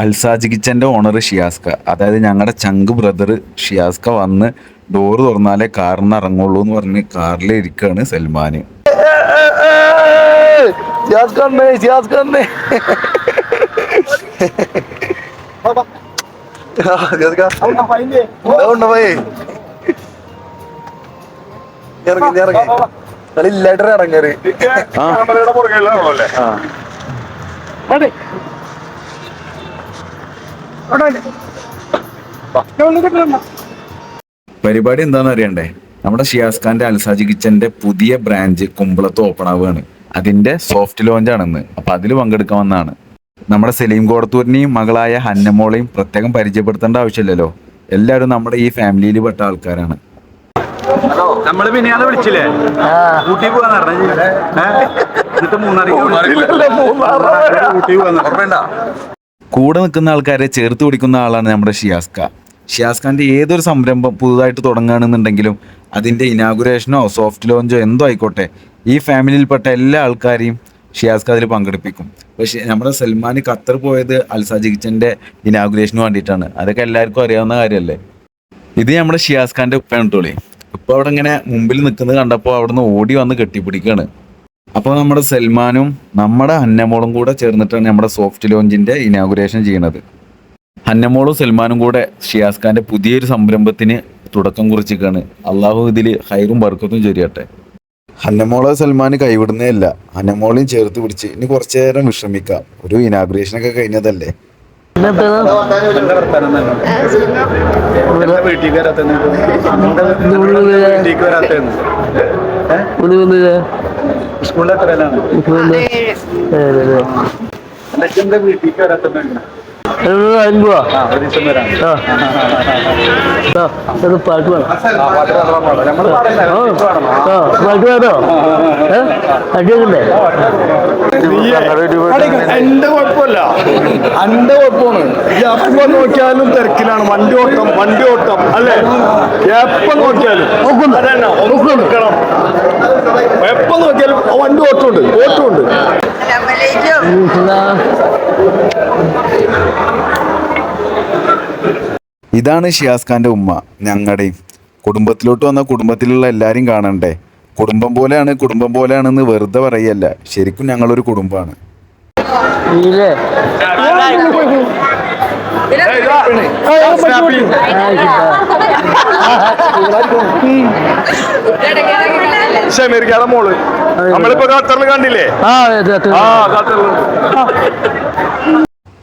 Al Saj കിച്ചന്റെ owner ഷിയാസ്ക. അതായത് ഞങ്ങളുടെ ചങ്ക് brother ഷിയാസ്ക വന്ന് ഡോറ് തുറന്നാലേ കാറിന് ഇറങ്ങുള്ളൂ എന്ന് പറഞ്ഞ് കാറിൽ ഇരിക്കുകയാണ് സൽമാൻ ഇറങ്ങി ഇറങ്ങി കളി ഇല്ലായിട്ട് ഇറങ്ങറ് പരിപാടി എന്താണെന്ന് അറിയണ്ടേ? നമ്മുടെ ഷിയാസ് ഖാന്റെ അൽസാജി കിച്ചന്റെ പുതിയ ബ്രാഞ്ച് കുമ്പളത്ത് ഓപ്പൺ ആവുകയാണ്. അതിന്റെ സോഫ്റ്റ് ലോഞ്ച് ആണെന്ന്. അപ്പൊ അതിൽ പങ്കെടുക്കാൻ വന്നാണ് നമ്മുടെ സലീം കോടത്തൂരിനെയും മകളായ ഹന്നമോളെയും പ്രത്യേകം പരിചയപ്പെടുത്തേണ്ട ആവശ്യമില്ലല്ലോ. എല്ലാരും നമ്മുടെ ഈ ഫാമിലിയിൽ പെട്ട ആൾക്കാരാണ്. നമ്മൾ പിന്നെ അത് വിളിച്ചില്ലേ ഊട്ടി പോവാന്ന് പറഞ്ഞു. എന്നിട്ട് മൂന്നാറിക്ക് ഊട്ടി പോവാന്ന് കൂടെ നിൽക്കുന്ന ആൾക്കാരെ ചേർത്ത് പിടിക്കുന്ന ആളാണ് നമ്മുടെ ഷിയാസ്ക ഷിയാസ് ഖാന്റെ ഏതൊരു സംരംഭം പുതുതായിട്ട് തുടങ്ങുകയാണെന്നുണ്ടെങ്കിലും അതിന്റെ ഇനാഗുറേഷനോ സോഫ്റ്റ് ലോഞ്ചോ എന്തോ ആയിക്കോട്ടെ ഈ ഫാമിലിയിൽപ്പെട്ട എല്ലാ ആൾക്കാരെയും ഷിയാസ് ഖാദിൽ പങ്കെടുപ്പിക്കും. പക്ഷേ നമ്മുടെ സൽമാൻ ഖത്തർ പോയത് അൽസാജി കിച്ചന്റെ ഇനാഗുറേഷന് വേണ്ടിയിട്ടാണ്. അതൊക്കെ എല്ലാവർക്കും അറിയാവുന്ന കാര്യമല്ലേ? ഇത് നമ്മുടെ ഷിയാസ് ഖാന്റെ ഉപ്പയാണ് കേട്ടോളി ഇപ്പോൾ അവിടെ ഇങ്ങനെ മുമ്പിൽ നിൽക്കുന്നത് കണ്ടപ്പോൾ അവിടുന്ന് ഓടി വന്ന് കെട്ടിപ്പിടിക്കുകയാണ്. അപ്പോൾ നമ്മുടെ സൽമാനും നമ്മുടെ അന്നമോളും കൂടെ ചേർന്നിട്ടാണ് നമ്മുടെ സോഫ്റ്റ് ലോഞ്ചിന്റെ ഇനാഗുറേഷൻ ചെയ്യുന്നത് അന്നമോളും സൽമാനും കൂടെ ഷിയാസ് ഖാന്റെ പുതിയൊരു സംരംഭത്തിന് തുടക്കം കുറിച്ചിരിക്കുകയാണ്. അള്ളാഹു ഇതിൽ ഹൈറും ബർക്കത്തും ചൊരിയട്ടെ. ഹന്നമോളെ സൽമാൻ കൈവിടുന്നേയല്ല ഹന്നമോളെയും ചേർത്ത് പിടിച്ച് ഇനി കുറച്ചു നേരം വിശ്രമിക്കാം. ഒരു ഇനാഗ്രേഷൻ ഒക്കെ കഴിഞ്ഞതല്ലേ? വീട്ടിലേക്ക് വരാത്ത വീട്ടിലേക്ക് തരാനാണ് എന്റെ വീട്ടിലേക്ക് വരാത്ത പാട്ട് വേണം പാട്ട് വേണോ എന്റെ കുഴപ്പമില്ല. എന്റെ കുഴപ്പമാണ്. എപ്പോ നോക്കിയാലും തിരക്കിലാണ്. വണ്ടി ഓട്ടം വണ്ടി ഓട്ടം. അല്ലേ? എപ്പോ നോക്കിയാലും. എപ്പോ നോക്കിയാലും വണ്ടി ഓട്ടമുണ്ട് ഓട്ടമുണ്ട്. ഇതാണ് ഷിയാസ് ഖാന്റെ ഉമ്മ ഞങ്ങളുടെയും കുടുംബത്തിലോട്ട് വന്ന കുടുംബത്തിലുള്ള എല്ലാവരും കാണണ്ടേ? കുടുംബം പോലെയാണ് കുടുംബം പോലെയാണെന്ന് വെറുതെ പറയല്ല. ശരിക്കും ഞങ്ങളൊരു കുടുംബമാണ് ഇല്ലേ? ഷമീർക്കാടെ മോൾ. നമ്മളിപ്പോ ഖത്തറിൽ കണ്ടില്ലേ? ആ ഖത്തറിൽ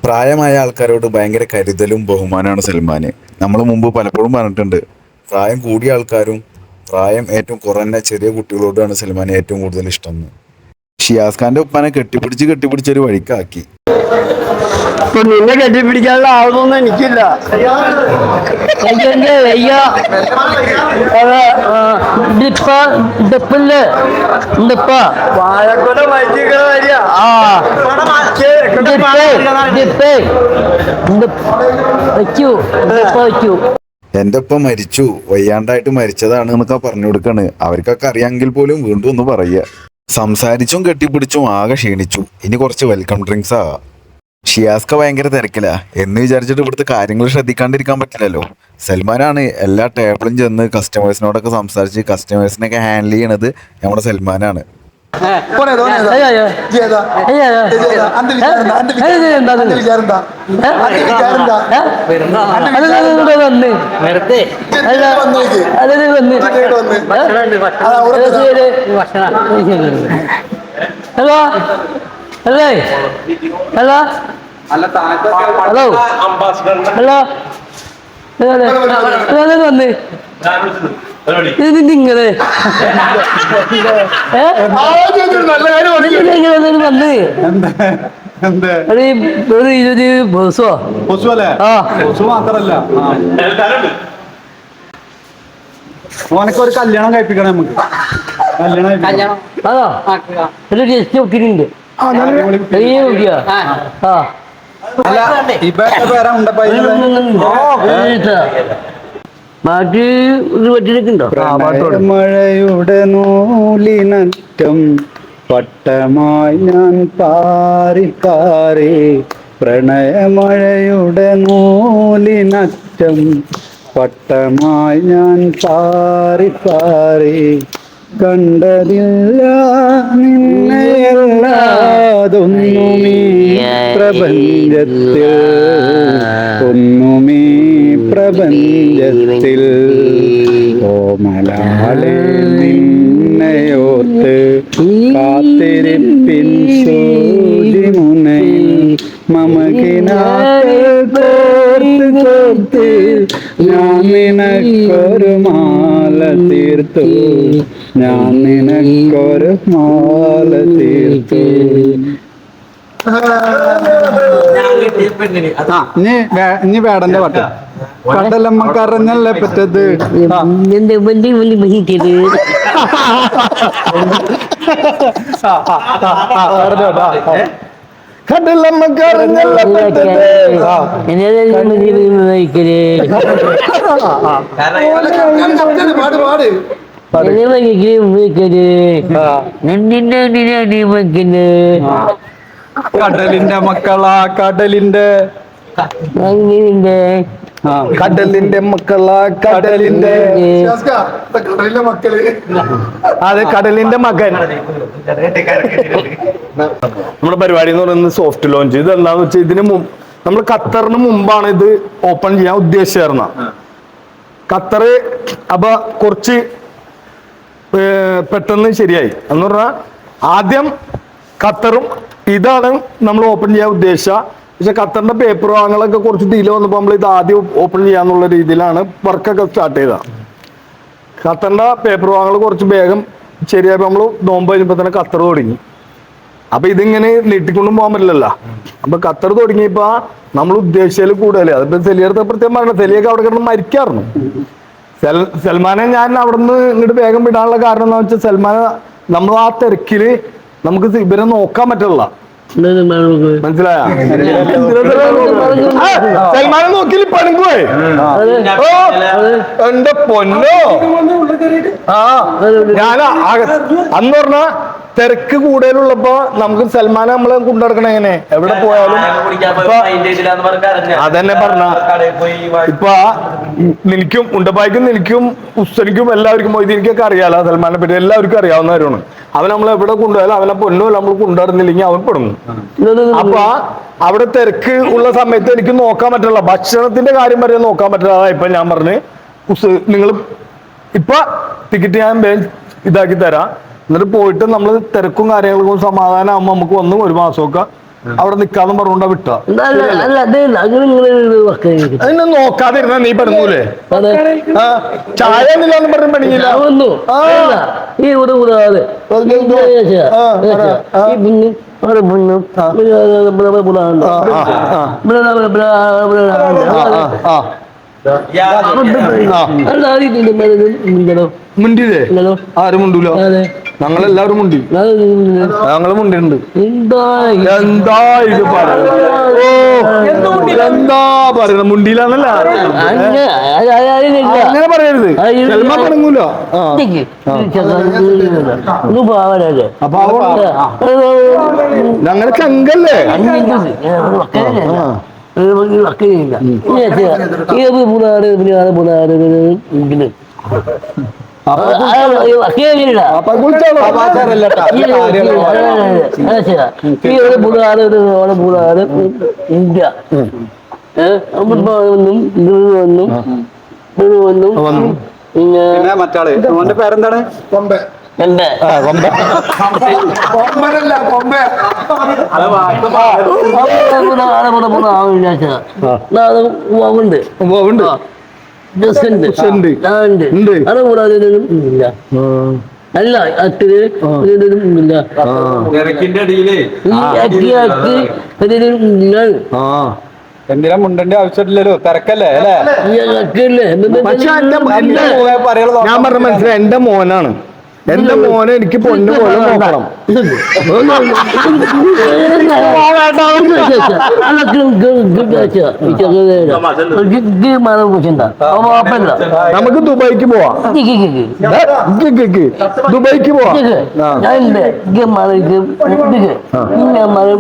പ്രായമായ ആൾക്കാരോട് ഭയങ്കര കരുതലും ബഹുമാനമാണ് സൽമാന്. നമ്മൾ മുമ്പ് പലപ്പോഴും പറഞ്ഞിട്ടുണ്ട് പ്രായം കൂടിയ ആൾക്കാരും പ്രായം ഏറ്റവും കുറഞ്ഞ ചെറിയ കുട്ടികളോടാണ് സൽമാൻ ഏറ്റവും കൂടുതൽ ഇഷ്ടം ഷിയാസ് ഖാന്റെ ഉപ്പാനെ കെട്ടിപ്പിടിച്ച് കെട്ടിപ്പിടിച്ച് ഒരു വഴിക്കാക്കി. ഇപ്പൊ നിന്നെ കെട്ടിപ്പിടിക്കാനുള്ള ആളൊന്നും എനിക്കില്ല. എന്റെ വയ്യ? അതെ ഡിപ്പ ഡിപ്പില്ലേ? ഡിപ്പ. വാഴക്കൊല വൈദ്യുത വരിക ആ. ഡിപ്പേ ഡിപ്പേ വയ്ക്കൂ ഡിപ്പ. വയ്ക്കൂ എന്റെ ഒപ്പം മരിച്ചു. വയ്യാണ്ടായിട്ട് മരിച്ചതാണ് എന്നൊക്കെ പറഞ്ഞു കൊടുക്കാണ്. അവർക്കൊക്കെ അറിയാമെങ്കിൽ പോലും വീണ്ടും ഒന്ന് പറയുക. സംസാരിച്ചും കെട്ടിപ്പിടിച്ചും ആകെ ക്ഷീണിച്ചു. ഇനി കുറച്ച് വെൽക്കം ഡ്രിങ്ക്സാ ഷിയാസ്ക ഭയങ്കര തിരക്കില. എന്ന് വിചാരിച്ചിട്ട് ഇവിടുത്തെ കാര്യങ്ങൾ ശ്രദ്ധിക്കാണ്ടിരിക്കാൻ പറ്റില്ലല്ലോ. സൽമാനാണ് എല്ലാ ടേബിളും ചെന്ന് കസ്റ്റമേഴ്സിനോടൊക്കെ സംസാരിച്ച് കസ്റ്റമേഴ്സിനൊക്കെ ഹാൻഡിൽ ചെയ്യണത് നമ്മുടെ സൽമാനാണ്. ഹലോ? അല്ലേ ഹലോ ഹലോ ഹലോ ഹലോ വന്ന് ഇത് നിങ്ങൾ ഒരു ഒരു ഇരുപത് ബസ്സോ കൊസു അല്ലേ ആ കൊസു മാത്രല്ല ഓനക്ക് ഒരു കല്യാണം കഴിപ്പിക്കണം നമുക്ക് കല്യാണം കഴിപ്പിക്കണം. അതോ ഒരു ജസ്റ്റ് നോക്കിയിട്ടുണ്ട് മാറ്റി ഇത്. പറ്റിയിട്ടുണ്ടോ മഴയുടെ നൂലിനറ്റം പട്ടമായി ഞാൻ പാറി പാറി പ്രണയമഴയുടെ നൂലിനറ്റം പട്ടമായി ഞാൻ പാറി പാറി കണ്ടതില്ല നിന്നെയല്ലാതൊന്നുമീ പ്രപഞ്ചത്തിൽ. ഒന്നുമീ പ്രപഞ്ചത്തിൽ. ഓമലാലെ നിന്നയോത്ത് കാത്തിരിപ്പിൻ സൂചിമുനയിൽ മമകിനാക്കൾ കോർത്ത് കോർത്ത് ഞാൻ നിനക്കൊരു മാല തീർത്തു. ഞാൻ നിനക്കൊരു മാല തീർത്തു ആ ഇനി വേടന്റെ പാട്ട് കടലമ്മ കറഞ്ഞല്ലേ പറ്റത് കടലമ്മ കറഞ്ഞല്ലേ പറ്റത് പാട് പാട് കടലിന്റെ മക്കളാ കടലിന്റെ. കടലിന്റെ. മക്കളാ കടലിന്റെ കടലിന്റെ. മക്കൾ അതെ കടലിന്റെ മകൻ. നമ്മുടെ പരിപാടി എന്ന് പറയുന്നത് സോഫ്റ്റ് ലോഞ്ച് ഇത് എന്താന്ന് വെച്ചാൽ ഇതിന് നമ്മൾ ഖത്തറിന് മുമ്പാണ് ഇത് ഓപ്പൺ ചെയ്യാൻ ഉദ്ദേശിച്ചിരുന്ന ഖത്തർ അപ്പൊ കുറച്ച് പെട്ടെന്ന് ശരിയായി. എന്ന് പറഞ്ഞാൽ ആദ്യം ഖത്തറും ഇതാണ് നമ്മൾ ഓപ്പൺ ചെയ്യാൻ ഉദ്ദേശിച്ച. പക്ഷെ ഖത്തറിന്റെ പേപ്പർ വാങ്ങലൊക്കെ കുറച്ച് ഡിലേ വന്നപ്പോൾ നമ്മൾ ഇത് ആദ്യം ഓപ്പൺ ചെയ്യാന്നുള്ള രീതിയിലാണ് വർക്കൊക്കെ സ്റ്റാർട്ട് ചെയ്തത് ഖത്തറിന്റെ പേപ്പർ വാങ്ങൽ കുറച്ച് വേഗം ശരിയായപ്പോൾ നമ്മൾ നോമ്പ് കഴിഞ്ഞപ്പോൾ തന്നെ ഖത്തർ തുടങ്ങി. അപ്പൊ ഇതിങ്ങനെ നീട്ടിക്കൊണ്ടും പോകാൻ പറ്റില്ലല്ലോ. അപ്പൊ ഖത്തർ തുടങ്ങിയപ്പോ നമ്മൾ ഉദ്ദേശിച്ചാൽ കൂടുതലേ. അതിപ്പോ സെലിയടുത്ത് പ്രത്യേകം പറയണം സെലിയൊക്കെ അവിടെ കിടന്ന് മരിക്കാറുന്നു സെൽ സൽമാനെ ഞാൻ അവിടെ നിന്ന് ഇങ്ങോട്ട് വേഗം വിടാനുള്ള കാരണം എന്താ വെച്ചാൽ സൽമാനെ നമ്മൾ ആ തിരക്കിൽ നമുക്ക് ഇവരെ നോക്കാൻ പറ്റില്ല മനസ്സിലായ? സൽമാനെ നോക്കി ഓ എന്റെ പൊന്നോ. ആ ഞാൻ അന്ന് പറഞ്ഞ തിരക്ക് കൂടുതലുള്ളപ്പോ നമുക്ക് സൽമാനെ നമ്മളെ കൊണ്ടുനടക്കണ എങ്ങനെ? എവിടെ പോയാലും ഇപ്പൊ അതന്നെ പറഞ്ഞ. ഇപ്പൊ നിനക്കും ഉണ്ടപ്പായ്ക്കും നിനക്കും ഉസ്തനിക്കും എല്ലാവർക്കും മൊയ്തീനിക്കൊക്കെ അറിയാലോ സൽമാനെ പറ്റി എല്ലാവർക്കും അറിയാവുന്നവരാണ് അവൻ നമ്മളെ എവിടെ കൊണ്ടുപോയാലും അവനെ പൊന്നോ നമ്മൾ കൊണ്ടുവരുന്നില്ലെങ്കിൽ അവൻ പെടുന്നു അപ്പൊ അവിടെ തിരക്ക് ഉള്ള സമയത്ത് എനിക്ക് നോക്കാൻ പറ്റില്ല. ഭക്ഷണത്തിന്റെ കാര്യം വരെ നോക്കാൻ പറ്റില്ല. ഇപ്പൊ ഞാൻ പറഞ്ഞ് നിങ്ങൾ ഇപ്പൊ ടിക്കറ്റ് ഞാൻ ഇതാക്കി തരാം. എന്നിട്ട് പോയിട്ട് നമ്മൾ തിരക്കും കാര്യങ്ങൾക്കും സമാധാനം ആകുമ്പോൾ നമുക്ക് വന്ന് ഒരു മാസമൊക്കെ അവിടെ നിക്കാന്ന് പറഞ്ഞുകൊണ്ടാ വിട്ട അതിനെ നോക്കാതിരുന്ന നീ പെടുന്നൂലേ ആ ചായ എന്നില്ലാന്ന് പറഞ്ഞു പണിയില്ല വന്നു. ഈ. മുണ്ടില്ലേ ആരും മുണ്ടൂല ഞങ്ങളെല്ലാവരും മുണ്ടി. ഞങ്ങളും മുണ്ടിട്ടുണ്ട്. എന്താ ഇത്? പറയുന്നത്? ഓ എന്താ പറയുന്നത്? മുണ്ടിയിലാണല്ല? അങ്ങനെ പറയരുത്. ചെലമ പണങ്ങൂല ആ. അപ്പൊ ഞങ്ങൾ ചങ്കല്ലേ? ഏത് കുളിച്ചോളൂ ഇന്ത്യ ഒന്നും വന്നു. പിന്നെ പിന്നെ മറ്റാൾ? അവന്റെ പേരെന്താണ്? ഉണ്ട് അല്ല അത്തിൽ ഇല്ല. എന്തിനാ മുണ്ടന്റെ ആവശ്യമില്ലല്ലോ? തിരക്കല്ലേ അല്ലേ? പക്ഷെ ഞാൻ പറഞ്ഞ മനസ്സിലായി. എന്റെ മോനാണ്. എന്റെ മോനെ എനിക്ക് പൊന്നു പോലെ നോക്കണം. നമുക്ക് ദുബായിക്ക് പോവാം. ദുബായിക്ക് പോവാം.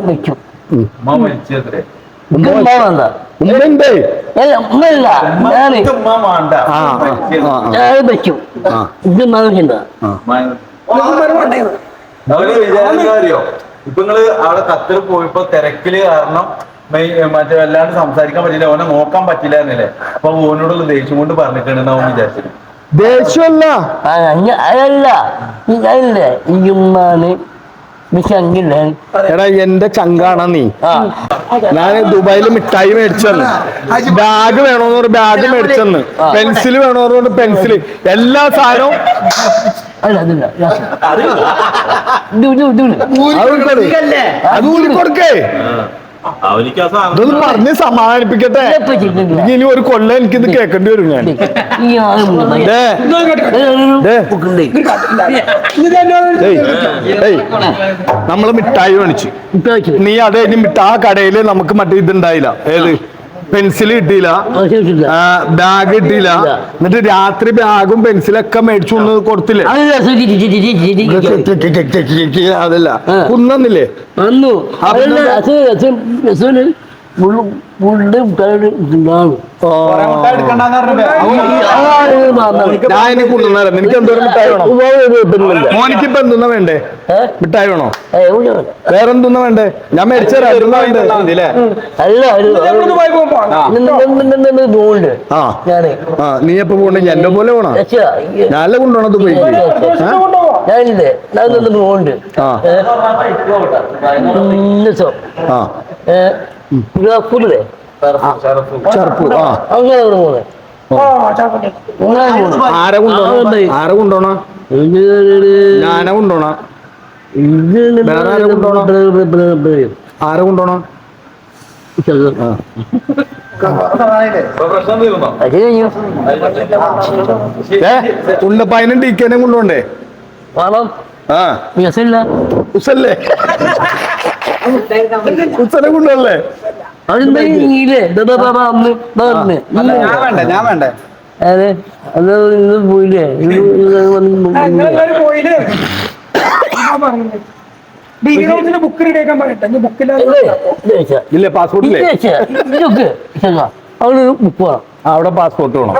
വെക്കും വേണ്ട ഉമ്മണ്ടേ അല്ല ഉമ്മയില്ല. ഞാൻ ഉമ്മ വേണ്ട. ആ ആ, ആ ഞാൻ വെക്കും ഇത് മനുഷ്യണ്ട അവർ വിചാരം അറിയോ ഇപ്പൊ നിങ്ങൾ അവിടെ ഖത്തർ പോയപ്പോ തിരക്കിൽ കാരണം മറ്റേ വല്ലാണ്ട് സംസാരിക്കാൻ പറ്റില്ല ഓനെ നോക്കാൻ പറ്റില്ല എന്നല്ലേ? അപ്പൊ ഓനോടുള്ള ദേഷ്യം കൊണ്ട് പറഞ്ഞിട്ടുണ്ട് അവൻ വിചാരിച്ചത് ദേഷ്യമല്ല. അതല്ല. ഇതല്ല ഈ ഉമ്മാന് മിശങ്കില്ല എടാ എന്റെ ചങ്കാണ നീ. ഞാൻ ദുബായിൽ മിഠായി മേടിച്ചെന്ന് ബാഗ് വേണോന്ന് പറഞ്ഞ ബാഗ് മേടിച്ചെന്ന് പെൻസിൽ വേണോന്ന് പറഞ്ഞ പെൻസിൽ എല്ലാ സാധനവും. അത് കൊടുക്ക്. അത് അവനിക്ക് ആ സാധനം ഇതൊന്ന് പറഞ്ഞ് സമാധാനിപ്പിക്കട്ടെ. ഇനി ഒരു കൊല്ലം ഇത് കേൾക്കേണ്ടി വരും ഞാൻ. നമ്മൾ മിഠായി മേടിച്ചു നീ അതെ ഇനി മിഠ ആ കടയിൽ നമുക്ക് മറ്റേ ഇതുണ്ടായില്ല. ഏത്? പെൻസിൽ കിട്ടിയില്ല ബാഗ് കിട്ടിയില്ല എന്നിട്ട് രാത്രി ബാഗും പെൻസിലൊക്കെ മേടിച്ചു കൊണ്ട് കൊടുത്തില്ലേ? അതല്ല, കുന്നില്ലേ. കുന്നന്നില്ലേ? ആ. ആൾ വന്നത്. ഞാൻ ഇനി കൊണ്ടുവന്നേരാം നിനക്ക് എന്തോരം മിഠായി വേണം? മോനിക്ക് ഇപ്പൊ എന്തുന്നാ വേണ്ടേ? മിഠായി വേണോ. വേറെ എന്തുന്നാ വേണ്ടേ? ഞാൻ മേടിച്ചേരാ എന്തുന്നാ വേണ്ടേ? അല്ല ആ. നീ എപ്പോ പോണേ എന്റെ പോലെ പോണോ? ഞാനല്ലേ കൊണ്ടുപോണത് ദുബൈക്ക് ഞാനില്ലേ ഞാൻ നിന്ന് ആ. ആ അങ്ങനെ അങ്ങനെ ആരെ ആരെ ഞാനെ വേറെ ആരെ? ആരെ കെനെ കൊണ്ടുപോണ്ടേ ഉസല്ലേ ഉസനെ കൊണ്ടല്ലേ ഞാൻ വേണ്ടേ അതെ. അത് പോയില്ലേ? പറയട്ടെ. അവിടെ ഒരു ബുക്ക് വേണം. ആ, അവിടെ പാസ്പോർട്ട് വേണം.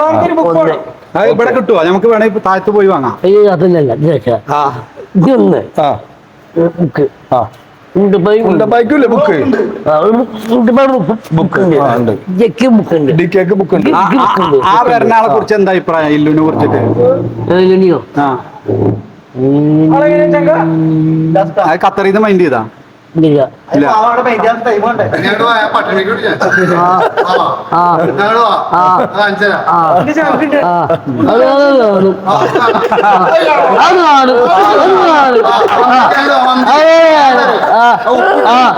ഇവിടെ കിട്ടുവോ? നമുക്ക് വേണമെങ്കിൽ താഴ്ത്തു താഴത്ത് പോയി വാങ്ങാം. ഇത് അതല്ല ഇതൊന്ന്. ആ. ബുക്ക് ആ. ഉണ്ടപ്പായിക്കില്ലേ ബുക്ക്? ഉണ്ടപ്പായി ബുക്ക് ഉണ്ട് ആ, വരുന്ന ആളെ കുറിച്ച് എന്താ അഭിപ്രായം? ഇല്ലുവിനെ കുറിച്ചിട്ട്. നിന്ന് മൈൻഡ് ചെയ്താ.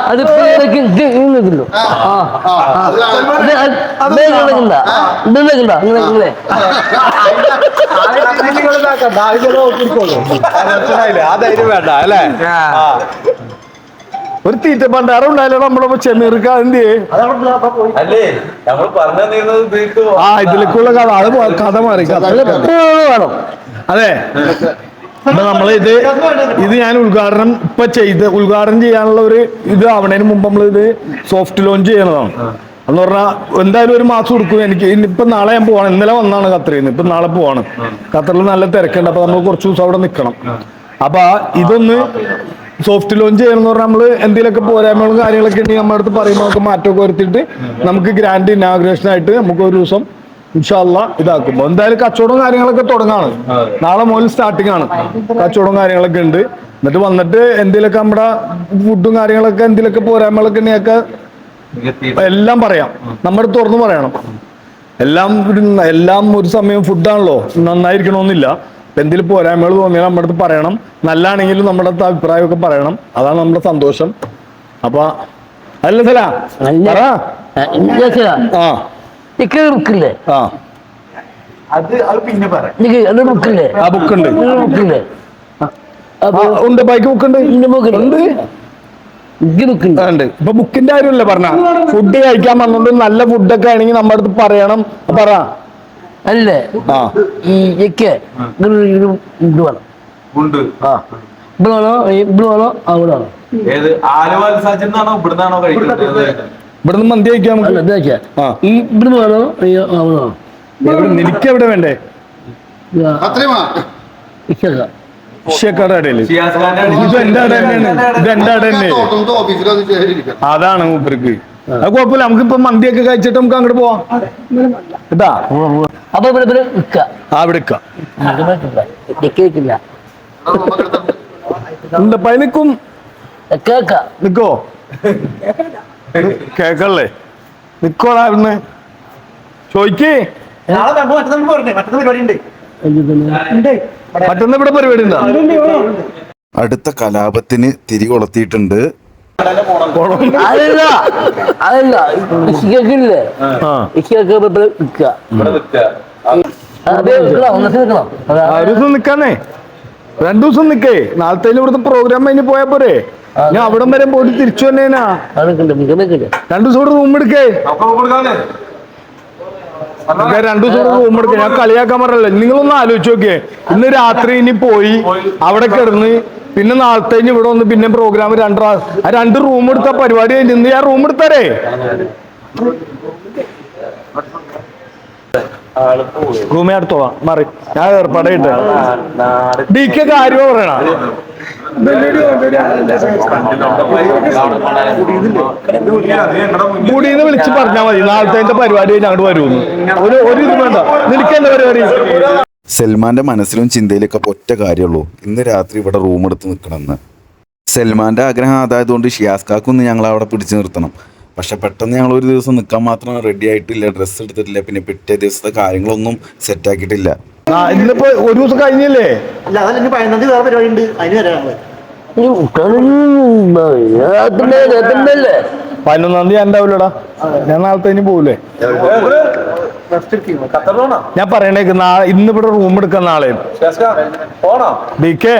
അത് നിൽക്കുന്നു നിൽക്കണ്ട വേണ്ട അല്ലേ ഒരു തീറ്റ പണ്ടാരം നമ്മളെ ചെമ്മീർക്ക ചെമീർക്ക് എന്ത് അല്ലേ? നമ്മൾ പറഞ്ഞു തന്നിരുന്നത് ആ ഇതിലേക്കുള്ള കഥ. അത് കഥ മാറി. കഥ വേണം. അതെ. അപ്പൊ നമ്മൾ ഇത് ഇത് ഞാൻ ഉദ്ഘാടനം ഇപ്പൊ ചെയ്ത് ഉദ്ഘാടനം ചെയ്യാനുള്ള ഒരു ഇത് ആവണേന് മുമ്പ് നമ്മൾ ഇത് സോഫ്റ്റ് ലോഞ്ച് ചെയ്യണതാണ്. എന്ന് പറഞ്ഞാൽ എന്തായാലും ഒരു മാസം കൊടുക്കും എനിക്ക് ഇനിയിപ്പൊ നാളെ ഞാൻ പോവാണ്. ഇന്നലെ വന്നാണ് ഖത്തറിൽ നിന്ന് ഇപ്പൊ നാളെ പോവാണ്. ഖത്തറിൽ നല്ല തിരക്കുണ്ട്. അപ്പൊ നമ്മൾ കുറച്ച് ദിവസം അവിടെ നിൽക്കണം അപ്പൊ ഇതൊന്ന് സോഫ്റ്റ് ലോഞ്ച് ചെയ്യണം എന്ന് പറഞ്ഞാൽ നമ്മൾ എന്തെങ്കിലുമൊക്കെ പോരായ്മകളും കാര്യങ്ങളൊക്കെ ഉണ്ടെങ്കിൽ നമ്മുടെ അടുത്ത് നമുക്ക് മാറ്റമൊക്കെ വരുത്തിയിട്ട് നമുക്ക് ഗ്രാൻഡ് ഇനാഗ്രേഷൻ ആയിട്ട് നമുക്ക് ഒരു ദിവസം ഇൻഷാല്ല ഇതാക്കുമ്പോ. എന്തായാലും കച്ചവടം കാര്യങ്ങളൊക്കെ തുടങ്ങാണ്. നാളെ മുതൽ സ്റ്റാർട്ടിംഗ് ആണ്. കച്ചവടം കാര്യങ്ങളൊക്കെ ഉണ്ട്. എന്നിട്ട് വന്നിട്ട് എന്തെങ്കിലുമൊക്കെ നമ്മുടെ ഫുഡും കാര്യങ്ങളൊക്കെ എന്തെങ്കിലുമൊക്കെ പോരായ്മകളൊക്കെ ഉണ്ടെങ്കിൽ എല്ലാം പറയാം. നമ്മുടെ തുറന്ന് പറയണം. എല്ലാം എല്ലാം ഒരു സമയം ഫുഡാണല്ലോ നന്നായിരിക്കണമെന്നില്ല ഇപ്പൊ എന്തെങ്കിലും പോരായ്മകൾ തോന്നിയാൽ നമ്മുടെ അടുത്ത് പറയണം. നല്ലാണെങ്കിലും നമ്മുടെ അടുത്ത് അഭിപ്രായമൊക്കെ പറയണം. അതാണ് നമ്മുടെ സന്തോഷം. അപ്പൊ അല്ല സല. ആ ബുക്കില്ലേ ആ. അത് അത് പിന്നെ പറയാം ബുക്കില്ലേ ആ ബുക്കുണ്ട്. ബുക്കില്ലേ അപ്പൊ ഉണ്ട് ബൈക്ക് ബുക്ക് ഉണ്ട്. ആ, ഉണ്ട്. ഇപ്പൊ ബുക്കിന്റെ കാര്യമല്ലേ പറഞ്ഞ? ഫുഡ് കഴിക്കാൻ വന്നോണ്ട് നല്ല ഫുഡൊക്കെ ആണെങ്കിൽ നമ്മുടെ അടുത്ത് പറയണം. പറ. അല്ലേ? ആ. ഈ എക്ക് ഇത് വേണം. ഉണ്ട്. ആ. ഇവിടെ വേണോ? ഇവിടെ വേണോ? അവിടെ വേണോ. ഏത്? ആലുവ സാജിന്നാണോ ഇവിടുന്നാണോ കഴിക്കുന്നത്? ഇവിടുന്ന് മന്തി കഴിക്കാൻ നമുക്ക്. അല്ല എന്താ വെച്ചാ ഈ ഇവിടുന്ന് വേണോ? ഈ ആവണോ എവിടെ- നിനക്ക് എവിടെ വേണ്ടേ? അതാണ് മൂപ്പർക്ക്. അത് കുഴപ്പമില്ല. നമുക്ക് ഇപ്പൊ മന്തിയൊക്കെ കഴിച്ചിട്ട് നമുക്ക് അങ്ങോട്ട് പോവാം. കേട്ടാ? അപ്പൊ ഇവിടെ ഇവിടെ നിൽക്ക ആ ഇവിടെ നിക്കും കേക്ക. നിക്കോ? കേക്കല്ലേ? നിക്കോടാ ഇവിടുന്ന്. ചോയ്ക്ക്. മറ്റന്ന് ഇവിടെ പരിപാടി ഉണ്ടോ. അടുത്ത കലാപത്തിന് തിരികൊളുത്തിയിട്ടുണ്ട് അതല്ല അതല്ല. കേക്കില്ലേ ആ. കേക്ക് ഇവിടെ നിൽക്കണം ഒരു ദിവസം നിക്കാന്നേ. രണ്ടു ദിവസം നിക്കേ. നാളത്തെ ഇവിടുത്തെ പ്രോഗ്രാം കഴിഞ്ഞ് പോയാ പോരെ. ഞാൻ അവിടം വരെ പോയിട്ട് തിരിച്ചു വന്നേനാ. രണ്ടു ദിവസം ഇവിടെ റൂം എടുക്കേ. രണ്ടു ദിവസം റൂം എടുക്കേ. ഞാൻ കളിയാക്കാൻ പറഞ്ഞല്ലേ. നിങ്ങളൊന്ന് ആലോചിച്ച് നോക്കിയേ. ഇന്ന് രാത്രി ഇനി പോയി അവിടെ കിടന്ന് പിന്നെ നാളത്തെ ഇവിടെ വന്ന് പിന്നെ പ്രോഗ്രാം രണ്ട് രണ്ട് റൂം എടുത്ത പരിപാടി കഴിഞ്ഞ് ഇന്ന് ഞാൻ റൂം എടുത്തരേ. റൂമേ അടുത്തോളാം. മാറി. ഞാൻ ഏർപ്പാടായിട്ട് ഡി കെ കാര്യം പറയണ? മുടിന്ന് വിളിച്ച് പറഞ്ഞാൽ മതി. നാളത്തെ പരിപാടി അങ്ങോട്ട് വരുമെന്ന്. ഒരു ഒരു ഇത് വേണ്ട. നിനക്ക് എന്താ പരിപാടി? സൽമാന്റെ മനസ്സിലും ചിന്തയിലൊക്കെ ഒറ്റ കാര്യമുള്ളൂ. ഇന്ന് രാത്രി ഇവിടെ റൂം എടുത്ത് നിൽക്കണമെന്ന് സൽമാന്റെ ആഗ്രഹം അതായതുകൊണ്ട് ഷിയാസ്കാക്കൊന്ന് ഞങ്ങൾ അവിടെ പിടിച്ചു നിർത്തണം. പക്ഷെ പെട്ടെന്ന് ഞങ്ങൾ ഒരു ദിവസം നിൽക്കാൻ മാത്രം റെഡി ആയിട്ടില്ല ഡ്രസ്സ് എടുത്തിട്ടില്ല. പിന്നെ പിറ്റേ ദിവസത്തെ കാര്യങ്ങളൊന്നും സെറ്റ് ആക്കിയിട്ടില്ല. ആ ഇന്നിപ്പോ ഒരു ദിവസം കഴിഞ്ഞില്ലേ? അല്ല അതല്ല ഇനി പതിനൊന്നാം തീയതി വേറെ പരിപാടി ഉണ്ട് അതിന് വരാം ഞങ്ങൾ. പതിനൊന്നാം തീയതി ഞാൻ ഉണ്ടാവില്ലടാ ഞാൻ നാളത്തെ ഇനി പോകൂലേ ഞാൻ പറയണേക്ക് ഇന്നിവിടെ റൂം എടുക്കാൻ നാളെ ഡി കെ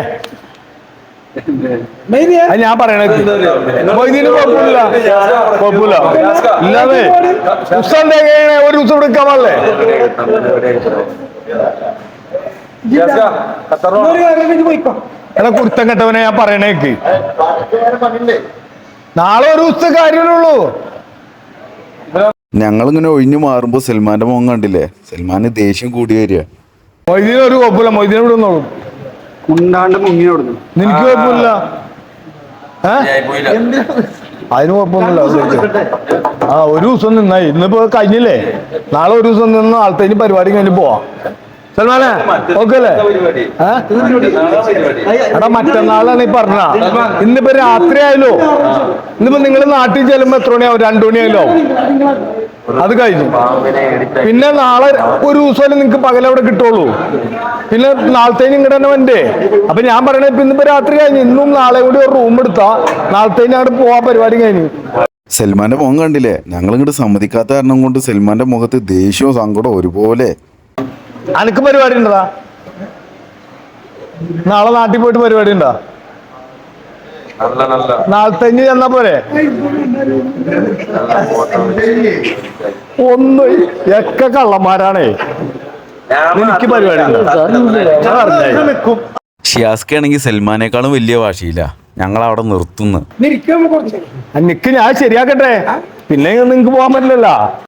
അത് ഞാൻ പറയണേ അപ്പൊ ഇതിന് കുഴപ്പമില്ല. കുഴപ്പമില്ല. ഇല്ലാതെ ഉത്സവം തേങ്ങ ഒരു ദിവസം പാടില്ലേ? കാര്യം എടാ കുരുത്തം കെട്ടവനെ ഞാൻ പറയണേക്ക് നാളെ ഒരു ദിവസത്തെ കാര്യമുള്ളൂ. ഞങ്ങളിങ്ങനെ ഒഴിഞ്ഞു മാറുമ്പോ സൽമാന്റെ മോൻ കണ്ടില്ലേ? സൽമാന് ദേഷ്യം കൂടി വരിക മൊയ്തീനൊരു കുഴപ്പമില്ല. മൊയ്തീനെ ഇവിടെ മുണ്ടാണ്ട് മുങ്ങി കൊടുക്കും. നിനക്ക് കുഴപ്പമില്ല. ഏ? അതിന് കുഴപ്പമൊന്നുമില്ല ആ ഒരു ദിവസം നിന്നായി. ഇന്നിപ്പോ കഴിഞ്ഞില്ലേ? നാളെ ഒരു ദിവസം നിന്ന് ആൾത്തേന് പരിപാടി കഴിഞ്ഞ് പോവാം. സൽമാനെ? എടാ മറ്റന്നാളാണ് ഈ പറഞ്ഞ ഇന്നിപ്പോ രാത്രി ആയല്ലോ. ഇന്നിപ്പോ നിങ്ങൾ നാട്ടിൽ ചെല്ലുമ്പോ എത്ര മണിയാവും? രണ്ടു മണിയായല്ലോ. അത് കഴിഞ്ഞു. പിന്നെ നാളെ ഒരു ദിവസം നിങ്ങൾക്ക് പകലവിടെ കിട്ടുള്ളൂ. പിന്നെ നാളത്തേന് ഇങ്ങോട്ട് തന്നെ വണ്ടേ അപ്പൊ ഞാൻ പറയണേ ഇപ്പൊ ഇന്നിപ്പോ രാത്രി കഴിഞ്ഞു. ഇന്നും നാളെ കൂടി ഒരു റൂം എടുത്താ. നാളത്തേന് അങ്ങോട്ട് പോവാ പരിപാടി കഴിഞ്ഞു. സൽമാന്റെ മുഖം കണ്ടില്ലേ? ഞങ്ങൾ ഇങ്ങോട്ട് സമ്മതിക്കാത്ത കാരണം കൊണ്ട് സൽമാന്റെ മുഖത്ത് ദേഷ്യവും സങ്കടവും ഒരുപോലെ. അനക്ക് പരിപാടി ഉണ്ടതാ? നാളെ നാട്ടിൽ പോയിട്ട് പരിപാടി ഉണ്ടോ? നാളത്തേന് ചെന്നാ പോരെ? ഒന്ന് ഒക്കെ കള്ളന്മാരാണേ. എനിക്ക് പരിപാടി ഉണ്ടോ? ആണെങ്കിൽ സൽമാനേക്കാളും വലിയ ഭാഷയില്ല ഞങ്ങൾ അവിടെ നിർത്തുന്നു നിക്ക് ഞാൻ ശരിയാക്കട്ടെ. പിന്നെ നിങ്ങക്ക് പോകാൻ പറ്റില്ലല്ലോ.